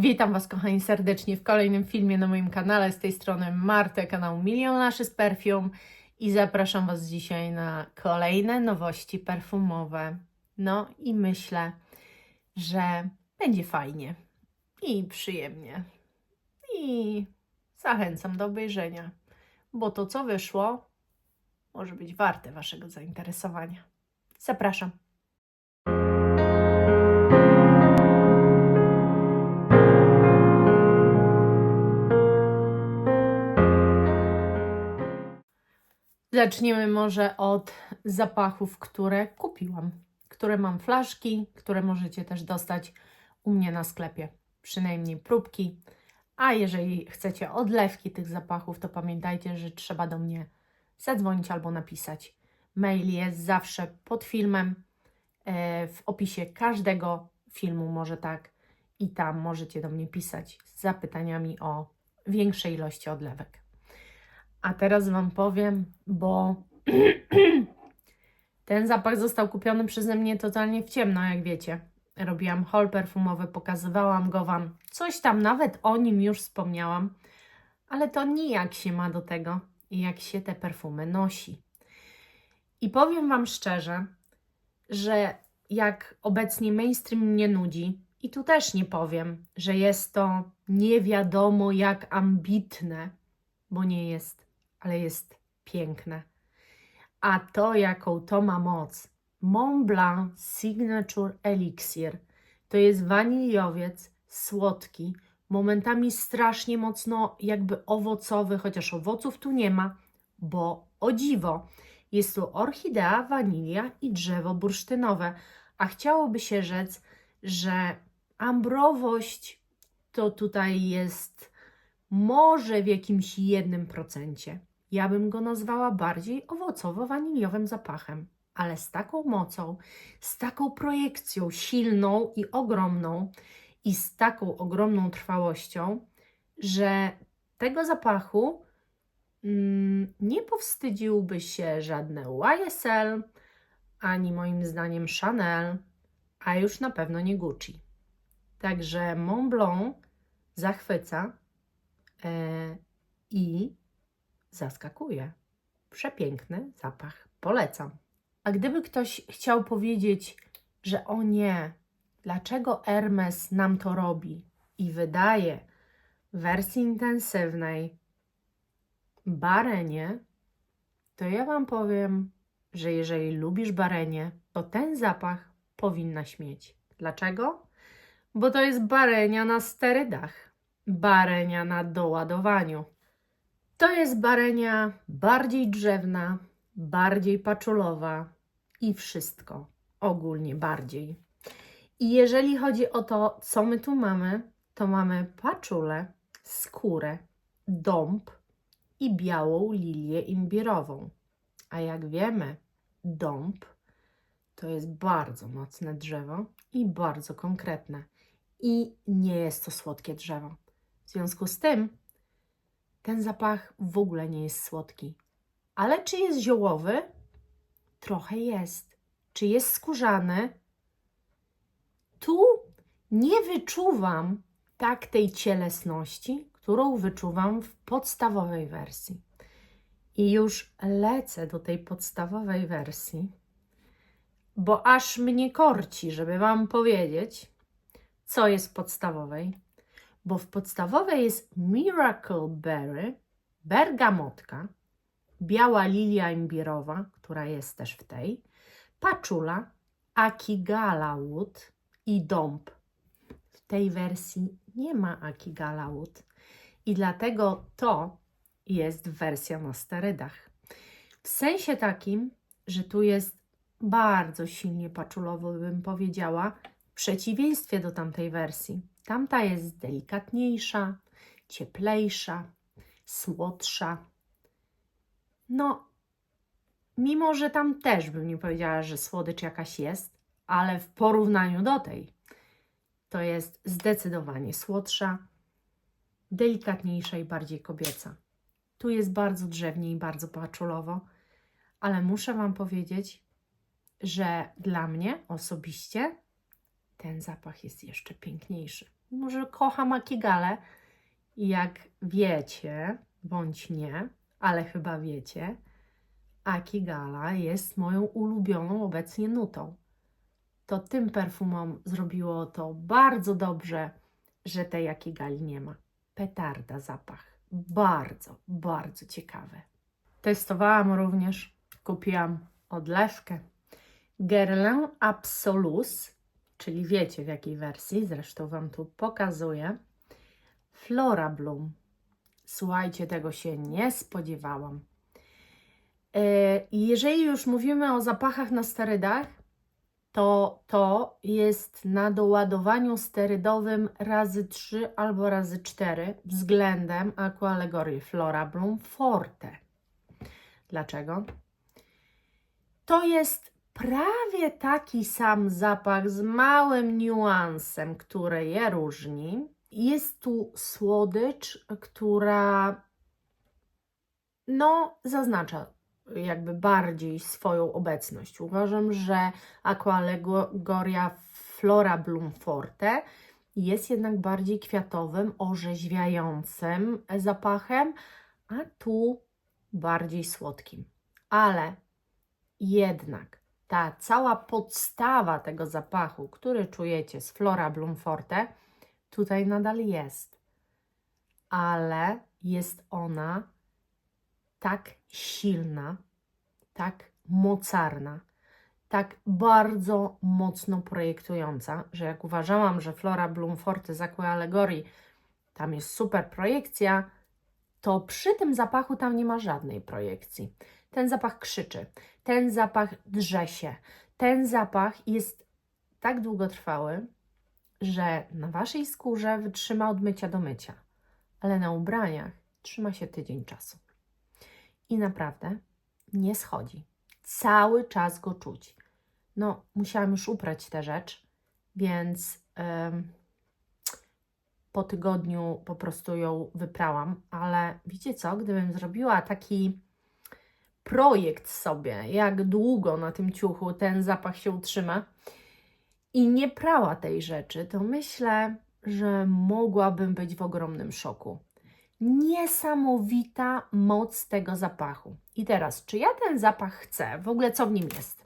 Witam Was, kochani, serdecznie w kolejnym filmie na moim kanale. Z tej strony Marta, kanał Milionarzy z Perfume i zapraszam Was dzisiaj na kolejne nowości perfumowe. No i myślę, że będzie fajnie i przyjemnie i zachęcam do obejrzenia, bo to, co wyszło, może być warte Waszego zainteresowania. Zapraszam. Zaczniemy może od zapachów, które kupiłam, które mam flaszki, które możecie też dostać u mnie na sklepie, przynajmniej próbki. A jeżeli chcecie odlewki tych zapachów, to pamiętajcie, że trzeba do mnie zadzwonić albo napisać. Mail jest zawsze pod filmem, e, w opisie każdego filmu, może tak, i tam możecie do mnie pisać z zapytaniami o większej ilości odlewek. A teraz Wam powiem, bo ten zapach został kupiony przeze mnie totalnie w ciemno, jak wiecie. Robiłam haul perfumowy, pokazywałam go Wam. Coś tam nawet o nim już wspomniałam, ale to nijak się ma do tego, jak się te perfumy nosi. I powiem Wam szczerze, że jak obecnie mainstream mnie nudzi, i tu też nie powiem, że jest to nie wiadomo jak ambitne, bo nie jest, ale jest piękne. A to, jaką to ma moc. Mont Blanc Signature Elixir to jest waniliowiec słodki, momentami strasznie mocno jakby owocowy, chociaż owoców tu nie ma, bo o dziwo, jest tu orchidea, wanilia i drzewo bursztynowe, a chciałoby się rzec, że ambrowość to tutaj jest może w jakimś jednym procencie. Ja bym go nazwała bardziej owocowo-waniliowym zapachem, ale z taką mocą, z taką projekcją silną i ogromną i z taką ogromną trwałością, że tego zapachu mm, nie powstydziłby się żadne YSL, ani moim zdaniem Chanel, a już na pewno nie Gucci. Także Mont Blanc zachwyca e, i zaskakuje. Przepiękny zapach, polecam. A gdyby ktoś chciał powiedzieć, że o nie, dlaczego Hermes nam to robi i wydaje w wersji intensywnej barenie, to ja Wam powiem, że jeżeli lubisz barenie, to ten zapach powinnaś mieć. Dlaczego? Bo to jest barenia na sterydach, barenia na doładowaniu. To jest barenia bardziej drzewna, bardziej paczulowa i wszystko ogólnie bardziej. I jeżeli chodzi o to, co my tu mamy, to mamy paczulę, skórę, dąb i białą lilię imbirową. A jak wiemy, dąb to jest bardzo mocne drzewo i bardzo konkretne. I nie jest to słodkie drzewo. W związku z tym ten zapach w ogóle nie jest słodki. Ale czy jest ziołowy? Trochę jest. Czy jest skórzany? Tu nie wyczuwam tak tej cielesności, którą wyczuwam w podstawowej wersji. I już lecę do tej podstawowej wersji, bo aż mnie korci, żeby Wam powiedzieć, co jest podstawowej bo w podstawowej jest Miracle Berry, bergamotka, biała lilia imbirowa, która jest też w tej, paczula, akigala wood i dąb. W tej wersji nie ma akigala wood i dlatego to jest wersja na sterydach. W sensie takim, że tu jest bardzo silnie paczulowo, bym powiedziała, w przeciwieństwie do tamtej wersji. Tamta jest delikatniejsza, cieplejsza, słodsza. No, mimo że tam też bym nie powiedziała, że słodycz jakaś jest, ale w porównaniu do tej to jest zdecydowanie słodsza, delikatniejsza i bardziej kobieca. Tu jest bardzo drzewnie i bardzo paczulowo, ale muszę Wam powiedzieć, że dla mnie osobiście ten zapach jest jeszcze piękniejszy. Może kocham Akigale. I jak wiecie, bądź nie, ale chyba wiecie, Akigala jest moją ulubioną obecnie nutą. To tym perfumom zrobiło to bardzo dobrze, że tej Akigali nie ma. Petarda zapach. Bardzo, bardzo ciekawe. Testowałam również, kupiłam odlewkę Guerlain Absolus, czyli wiecie w jakiej wersji, zresztą Wam tu pokazuję. Flora Bloom. Słuchajcie, tego się nie spodziewałam. E, Jeżeli już mówimy o zapachach na sterydach, to to jest na doładowaniu sterydowym razy 3 albo razy 4 względem Aqualegorii Flora Bloom Forte. Dlaczego? To jest prawie taki sam zapach z małym niuansem, który je różni. Jest tu słodycz, która no zaznacza jakby bardziej swoją obecność. Uważam, że Aqualegoria Flora Bloom Forte jest jednak bardziej kwiatowym, orzeźwiającym zapachem, a tu bardziej słodkim. Ale jednak ta cała podstawa tego zapachu, który czujecie z Flora Bloom Forte, tutaj nadal jest. Ale jest ona tak silna, tak mocarna, tak bardzo mocno projektująca, że jak uważałam, że Flora Bloom Forte z Aqua Allegorii tam jest super projekcja, to przy tym zapachu tam nie ma żadnej projekcji. Ten zapach krzyczy, ten zapach drze się, ten zapach jest tak długotrwały, że na waszej skórze wytrzyma od mycia do mycia, ale na ubraniach trzyma się tydzień czasu. I naprawdę nie schodzi. Cały czas go czuć. No, musiałam już uprać tę rzecz, więc em, po tygodniu po prostu ją wyprałam, ale wiecie co, gdybym zrobiła taki projekt sobie, jak długo na tym ciuchu ten zapach się utrzyma i nie prała tej rzeczy, to myślę, że mogłabym być w ogromnym szoku. Niesamowita moc tego zapachu. I teraz, czy ja ten zapach chcę? W ogóle co w nim jest?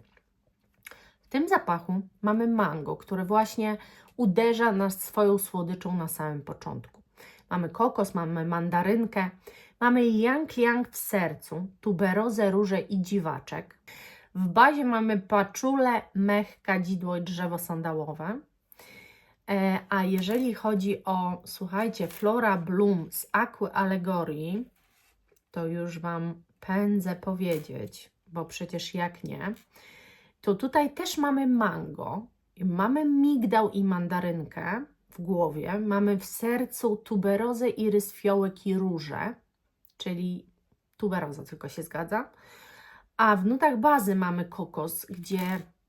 W tym zapachu mamy mango, które właśnie uderza nas swoją słodyczą na samym początku. Mamy kokos, mamy mandarynkę, mamy yang yang w sercu, tuberozę, róże i dziwaczek. W bazie mamy paczulę, mech, kadzidło i drzewo sandałowe. E, a jeżeli chodzi o, słuchajcie, Flora Bloom z Aquy Allegorii, to już Wam pędzę powiedzieć, bo przecież jak nie, to tutaj też mamy mango, mamy migdał i mandarynkę w głowie, mamy w sercu tuberozę, irys, fiołek i róże, czyli tuberoza tylko się zgadza, a w nutach bazy mamy kokos, gdzie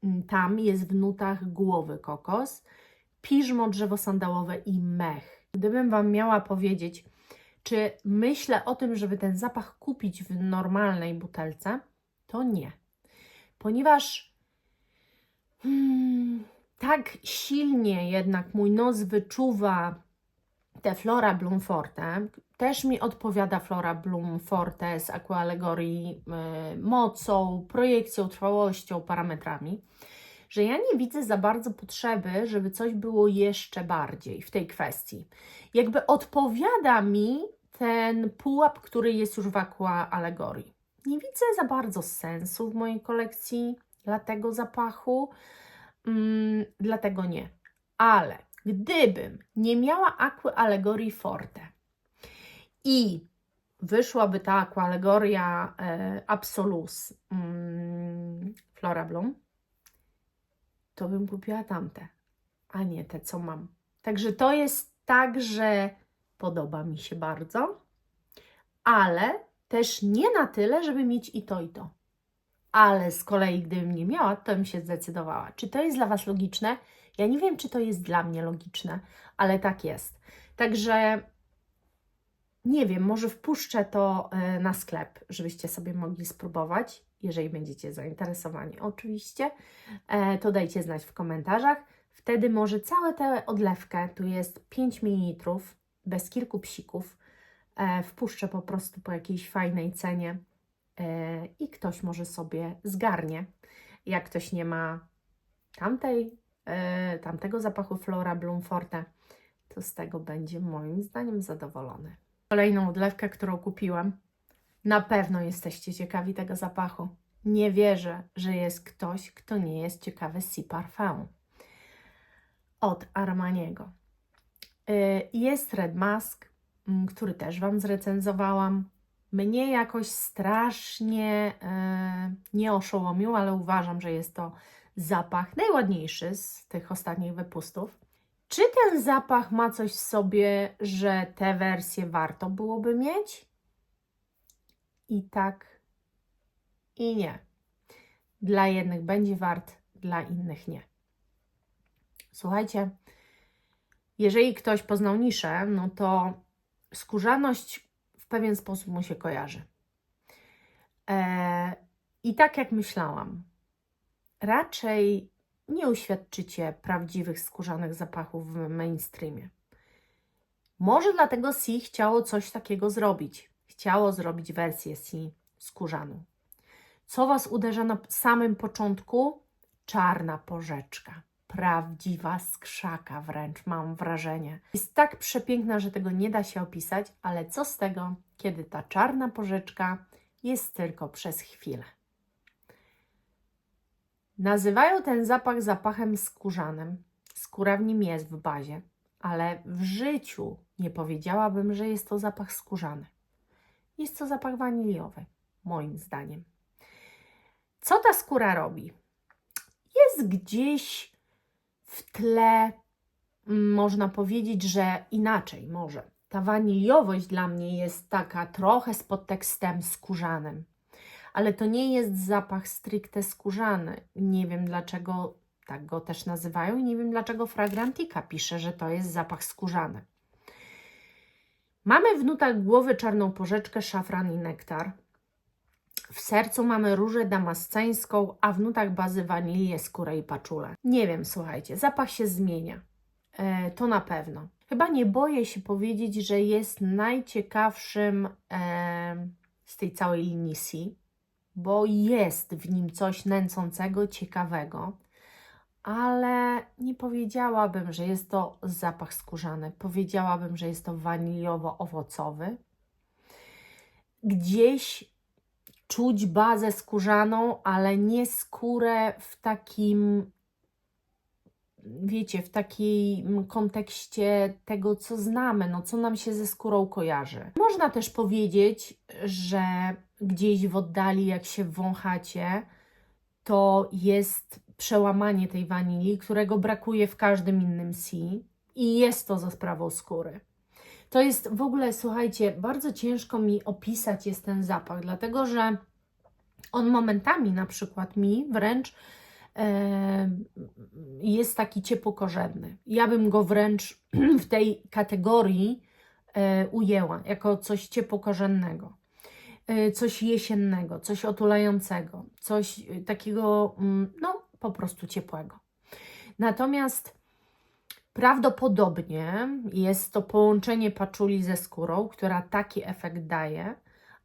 mm, tam jest w nutach głowy kokos, piżmo, drzewo sandałowe i mech. Gdybym Wam miała powiedzieć, czy myślę o tym, żeby ten zapach kupić w normalnej butelce, to nie. Ponieważ hmm, tak silnie jednak mój nos wyczuwa te Flora Bloom Forte, też mi odpowiada Flora Bloom Forte z Aqua Allegorii yy, mocą, projekcją, trwałością, parametrami że ja nie widzę za bardzo potrzeby, żeby coś było jeszcze bardziej w tej kwestii. Jakby odpowiada mi ten pułap, który jest już w aqua alegorii. Nie widzę za bardzo sensu w mojej kolekcji dla tego zapachu, mm, dlatego nie. Ale gdybym nie miała aqua alegorii forte i wyszłaby ta alegoria e, absolus mm, Flora Bloom, to bym kupiła tamte, a nie te, co mam. Także to jest tak, że podoba mi się bardzo, ale też nie na tyle, żeby mieć i to, i to. Ale z kolei, gdybym nie miała, to bym się zdecydowała. Czy to jest dla Was logiczne? Ja nie wiem, czy to jest dla mnie logiczne, ale tak jest. Także nie wiem, może wpuszczę to e, na sklep, żebyście sobie mogli spróbować jeżeli będziecie zainteresowani oczywiście, e, to dajcie znać w komentarzach. Wtedy może całe tę odlewkę, tu jest 5 ml, bez kilku psików, e, wpuszczę po prostu po jakiejś fajnej cenie i ktoś może sobie zgarnie. Jak ktoś nie ma tamtej, tamtego zapachu Flora Bloom Forte, to z tego będzie moim zdaniem zadowolony. Kolejną odlewkę, którą kupiłam, na pewno jesteście ciekawi tego zapachu. Nie wierzę, że jest ktoś, kto nie jest ciekawy Sea Parfum od Armaniego. Y, Jest Red Mask, który też Wam zrecenzowałam. Mnie jakoś strasznie y, nie oszołomił, ale uważam, że jest to zapach najładniejszy z tych ostatnich wypustów. Czy ten zapach ma coś w sobie, że te wersje warto byłoby mieć? I tak, i nie. Dla jednych będzie wart, dla innych nie. Słuchajcie, jeżeli ktoś poznał niszę, no to skórzaność w pewien sposób mu się kojarzy. E, I tak jak myślałam, raczej nie uświadczycie prawdziwych skórzanych zapachów w mainstreamie. Może dlatego Si chciało coś takiego zrobić. Chciało zrobić wersję Si skórzaną. Co Was uderza na samym początku? Czarna porzeczka. Prawdziwa skrzaka wręcz, mam wrażenie. Jest tak przepiękna, że tego nie da się opisać, ale co z tego, kiedy ta czarna porzeczka jest tylko przez chwilę. Nazywają ten zapach zapachem skórzanym. Skóra w nim jest w bazie, ale w życiu nie powiedziałabym, że jest to zapach skórzany. Jest to zapach waniliowy, moim zdaniem. Co ta skóra robi? Jest gdzieś w tle, mm, można powiedzieć, że inaczej może. Ta waniliowość dla mnie jest taka trochę z podtekstem skórzanym, ale to nie jest zapach stricte skórzany. Nie wiem dlaczego tak go też nazywają i nie wiem dlaczego Fragrantica pisze, że to jest zapach skórzany. Mamy w nutach głowy czarną porzeczkę, szafran i nektar. W sercu mamy różę damasceńską, a w nutach bazy wanilię, skórę i paczulę. Nie wiem, słuchajcie, zapach się zmienia. E, to na pewno. Chyba nie boję się powiedzieć, że jest najciekawszym e, z tej całej linii C, bo jest w nim coś nęcącego, ciekawego, ale nie powiedziałabym, że jest to zapach skórzany. Powiedziałabym, że jest to waniliowo-owocowy. Gdzieś czuć bazę skórzaną, ale nie skórę w takim, wiecie, w takim kontekście tego, co znamy, no co nam się ze skórą kojarzy. Można też powiedzieć, że gdzieś w oddali, jak się wąchacie, to jest przełamanie tej wanilii, którego brakuje w każdym innym si i jest to za sprawą skóry. To jest w ogóle, słuchajcie, bardzo ciężko mi opisać jest ten zapach, dlatego że on momentami na przykład mi wręcz e, jest taki ciepłokorzenny. Ja bym go wręcz w tej kategorii e, ujęła jako coś ciepłokorzennego, coś jesiennego, coś otulającego, coś e, takiego, mm, no po prostu ciepłego. Natomiast Prawdopodobnie jest to połączenie paczuli ze skórą, która taki efekt daje,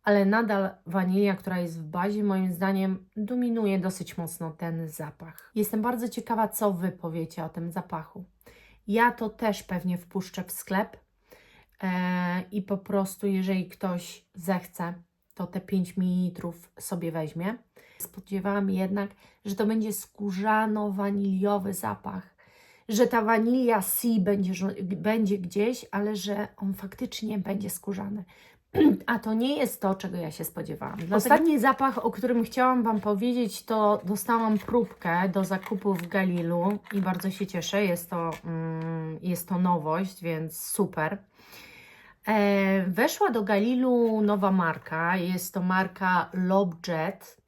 ale nadal wanilia, która jest w bazie, moim zdaniem dominuje dosyć mocno ten zapach. Jestem bardzo ciekawa, co Wy powiecie o tym zapachu. Ja to też pewnie wpuszczę w sklep e, i po prostu, jeżeli ktoś zechce, to te 5 ml sobie weźmie. Spodziewałam jednak, że to będzie skórzano-waniliowy zapach że ta wanilia C będzie, będzie gdzieś, ale że on faktycznie będzie skórzany. A to nie jest to, czego ja się spodziewałam. Dlatego... Ostatni zapach, o którym chciałam Wam powiedzieć, to dostałam próbkę do zakupu w Galilu i bardzo się cieszę. Jest to, mm, jest to nowość, więc super. E, weszła do Galilu nowa marka. Jest to marka Lobjet,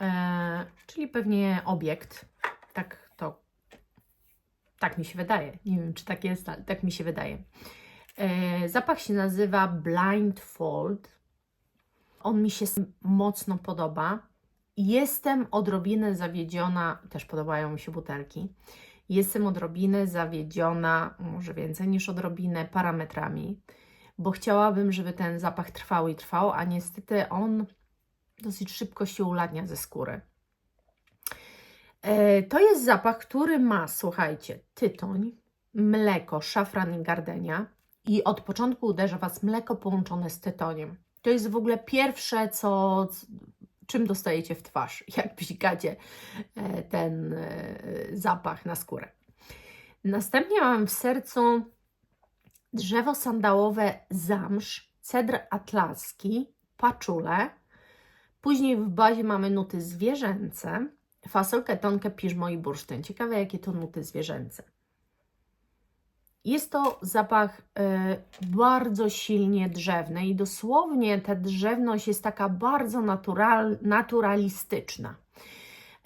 e, czyli pewnie obiekt. Tak tak mi się wydaje. Nie wiem, czy tak jest, ale tak mi się wydaje. E, zapach się nazywa Blindfold. On mi się mocno podoba. Jestem odrobinę zawiedziona, też podobają mi się butelki. Jestem odrobinę zawiedziona, może więcej niż odrobinę, parametrami, bo chciałabym, żeby ten zapach trwał i trwał, a niestety on dosyć szybko się ulatnia ze skóry. E, To jest zapach, który ma, słuchajcie, tytoń, mleko, szafran i gardenia i od początku uderza Was mleko połączone z tytoniem. To jest w ogóle pierwsze, co, czym dostajecie w twarz, jak psikacie e, ten e, zapach na skórę. Następnie mam w sercu drzewo sandałowe zamsz, cedr atlaski, paczule. Później w bazie mamy nuty zwierzęce, fasolkę, tonkę, piżmo i bursztyn. Ciekawe, jakie to nuty zwierzęce. Jest to zapach e, bardzo silnie drzewny i dosłownie ta drzewność jest taka bardzo natural, naturalistyczna,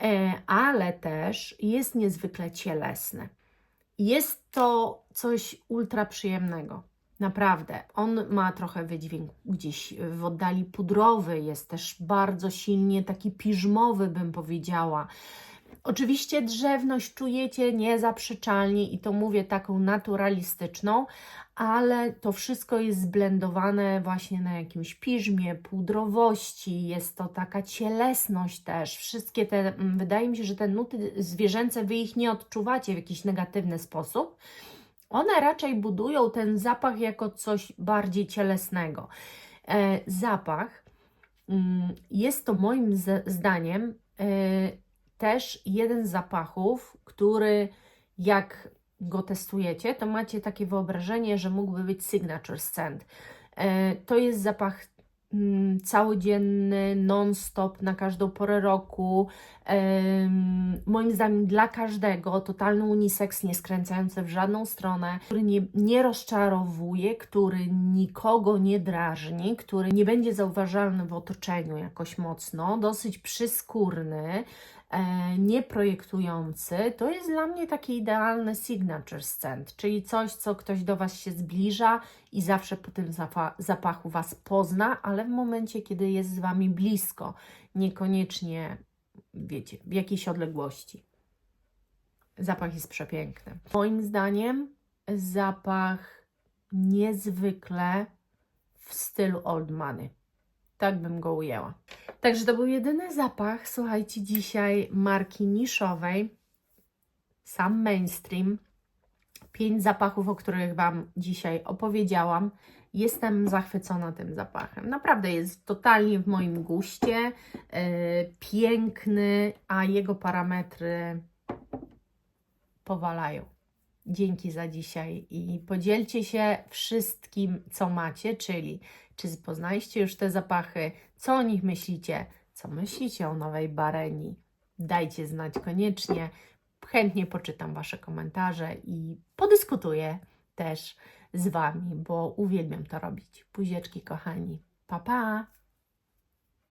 e, ale też jest niezwykle cielesny. Jest to coś ultra przyjemnego. Naprawdę. On ma trochę wydźwięk gdzieś w oddali pudrowy, jest też bardzo silnie taki piżmowy, bym powiedziała. Oczywiście drzewność czujecie niezaprzeczalnie i to mówię taką naturalistyczną, ale to wszystko jest zblendowane właśnie na jakimś piżmie, pudrowości, jest to taka cielesność też. Wszystkie te, mm, wydaje mi się, że te nuty zwierzęce, wy ich nie odczuwacie w jakiś negatywny sposób. One raczej budują ten zapach jako coś bardziej cielesnego. E, zapach mm, jest to moim zdaniem e, też jeden z zapachów, który jak go testujecie, to macie takie wyobrażenie, że mógłby być signature scent. E, To jest zapach mm, całodzienny, non-stop, na każdą porę roku. Moim zdaniem dla każdego, totalny unisex, nie skręcający w żadną stronę, który nie, nie rozczarowuje, który nikogo nie drażni, który nie będzie zauważalny w otoczeniu jakoś mocno, dosyć przyskórny, nieprojektujący, to jest dla mnie taki idealny signature scent, czyli coś, co ktoś do Was się zbliża i zawsze po tym zapa- zapachu Was pozna, ale w momencie, kiedy jest z Wami blisko, niekoniecznie, wiecie, w jakiejś odległości. Zapach jest przepiękny. Moim zdaniem zapach niezwykle w stylu Old Money. Tak bym go ujęła. Także to był jedyny zapach, słuchajcie, dzisiaj marki niszowej, sam mainstream. Pięć zapachów, o których Wam dzisiaj opowiedziałam. Jestem zachwycona tym zapachem. Naprawdę jest totalnie w moim guście. Yy, piękny, a jego parametry powalają. Dzięki za dzisiaj i podzielcie się wszystkim, co macie, czyli czy poznaliście już te zapachy, co o nich myślicie, co myślicie o nowej Bareni. Dajcie znać koniecznie. Chętnie poczytam Wasze komentarze i podyskutuję też z Wami, bo uwielbiam to robić. Buzieczki, kochani. Pa, pa!